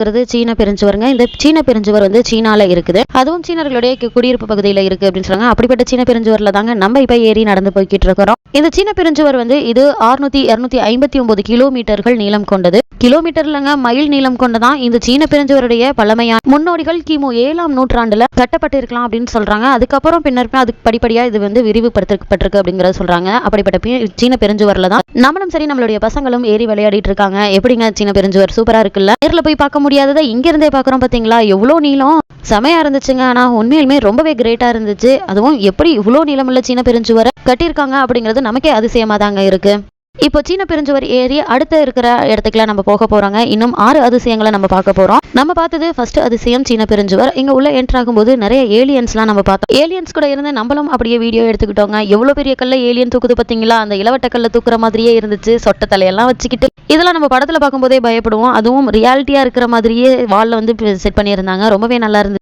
இருக்கிறது சீன பெருஞ்சுவருங்க. இந்த சீன பெருஞ்சுவர் வந்து சீனால இருக்குது. அதுவும் சீனர்களுடைய குடியிருப்பு பகுதியில் இருக்கு அப்படின்னு சொல்றாங்க. அப்படிப்பட்ட சீன பெருஞ்சுவரில் தாங்க நம்ம இப்ப ஏறி நடந்து போய்கிட்டு இருக்கிறோம். இந்த சீன பெருஞ்சுவர் வந்து இது 600 இருநூத்தி ஐம்பத்தி ஒன்பது கிலோமீட்டர்கள் நீளம் கொண்டது. கிலோமீட்டர்லங்க மைல் நீளம் கொண்டதான் இந்த சீன பெருஞ்சுவருடைய பழமையான முன்னோடிகள் கிமு ஏழாம் நூற்றாண்டுல கட்டப்பட்டிருக்கலாம் அப்படின்னு சொல்றாங்க. அதுக்கப்புறம் பின்னர் அதுக்கு படிப்படியா இது வந்து விரிவுபடுத்தப்பட்டிருக்கு அப்படிங்கறத சொல்றாங்க. அப்படிப்பட்ட பி- சீன பெருஞ்சுவர்ல தான். நம்மளும் சரி நம்மளுடைய பசங்களும் ஏறி விளையாடிட்டு இருக்காங்க. எப்படிங்க சீன பெருஞ்சுவர்? சூப்பரா இருக்குல்ல? நேரில் போய் பார்க்க முடியாததை இங்க இருந்தே பாக்குறோம் பாத்தீங்களா? எவ்வளோ நீளம்! செமையாக இருந்துச்சுங்க. ஆனா உண்மையிலுமே ரொம்பவே கிரேட்டா இருந்துச்சு. அதுவும் எப்படி இவ்வளோ நீளமுள்ள சீன பெருஞ்சுவரை கட்டியிருக்காங்க அப்படிங்கிறது நமக்கே அதிசயமாக தாங்க இருக்கு. இப்போ சீன பெருஞ்சுவர் ஏறி அடுத்த இருக்கிற இடத்துக்குலாம் நம்ம போக போறோங்க. இன்னும் ஆறு அதிசயங்களை நம்ம பார்க்க போறோம். நம்ம பார்த்தது ஃபர்ஸ்ட் அதிசயம் சீன பெருஞ்சுவர். இங்க உள்ள என்டர் ஆகும்போது நிறைய ஏலியன்ஸ்லாம் நம்ம பார்த்தோம். ஏலியன்ஸ் கூட இருந்து நம்மளும் அப்படியே வீடியோ எடுத்துக்கிட்டோங்க. எவ்வளவு பெரிய கல்ல ஏலியன் தூக்குது பாத்தீங்களா அந்த இளவட்ட கல்ல தூக்குற மாதிரியே இருந்துச்சு. சொட்ட தலையெல்லாம் வச்சுக்கிட்டு. இதெல்லாம் நம்ம படத்துல பார்க்கும்போதே பயப்படுவோம். அதுவும் ரியாலிட்டியா இருக்கிற மாதிரியே வால்ல வந்து செட் பண்ணியிருந்தாங்க. ரொம்பவே நல்லா இருந்துச்சு.